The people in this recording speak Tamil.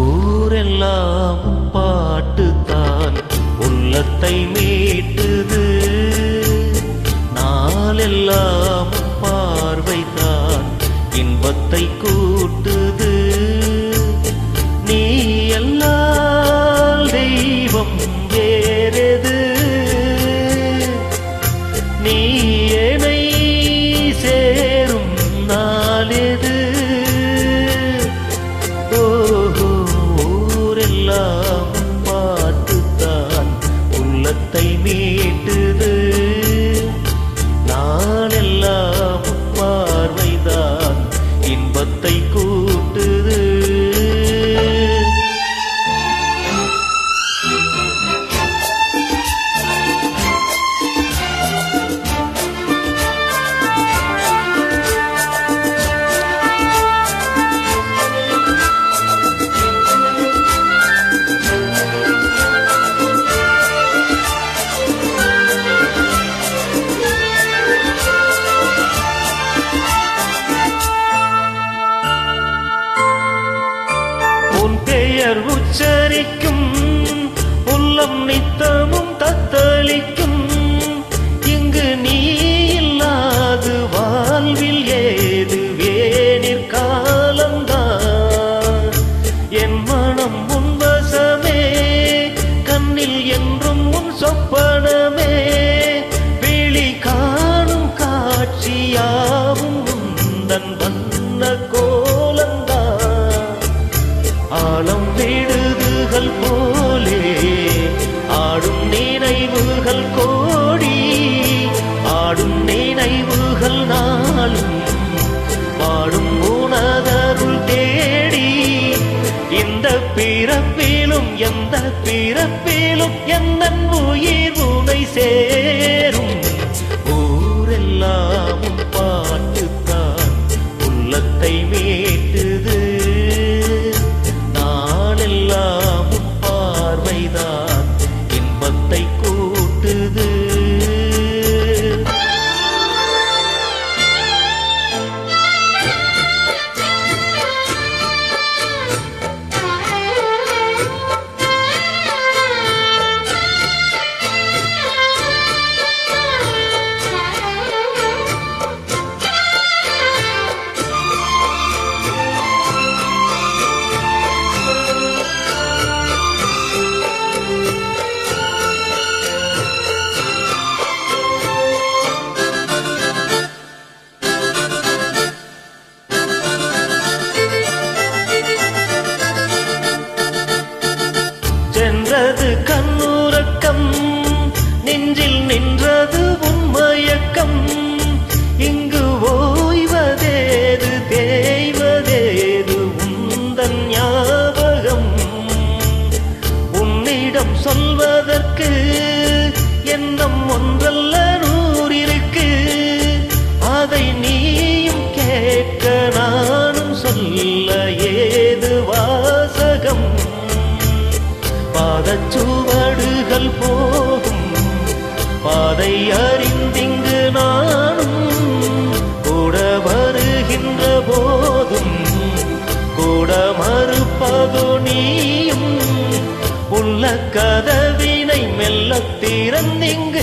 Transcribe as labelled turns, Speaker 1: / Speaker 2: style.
Speaker 1: ஊரெல்லாம் பாட்டுத்தான் உள்ளத்தை மீ வேறது நீ என்னை சேரும் நாளெது ஓஹோ ஊரெல்லாம் பாட்டுத்தான் உள்ளத்தை மீட்டு பெயர் உச்சரிக்கும் உள்ளம் நித்தமும் தத்தளிக்கும். இங்கு நீ இல்லாது வாழ்வில் ஏது வேணிற் காலந்தான் என் மனம் முன்வசமே கண்ணில் என்றும் உன் சொப்பனமே. விழி காணும் காட்சியாவும் உந்தன் வண்ண விடுதுகள் போலே ஆடும் நினைவுகள் கோடி ஆடும் நினைவுகள் நாளும் பாடும் உணதருள் தேடி. இந்த பிறப்பிலும் எந்த பிறப்பிலும் எந்த உயிர் உனை சேரும். ஊரெல்லாம் நின்றது உன்மயக்கம் இங்கு ஓய்வதேது தேய்வதேது உந்தன் ஞாபகம். உன்னிடம் சொல்வதற்கு எண்ணம் உன்னை அறிந்திங்கு நானும் கூட வருகின்ற போதும் கூட மறுப்பதோ நீயும் உள்ள கதவினை மெல்ல திறந்திங்கு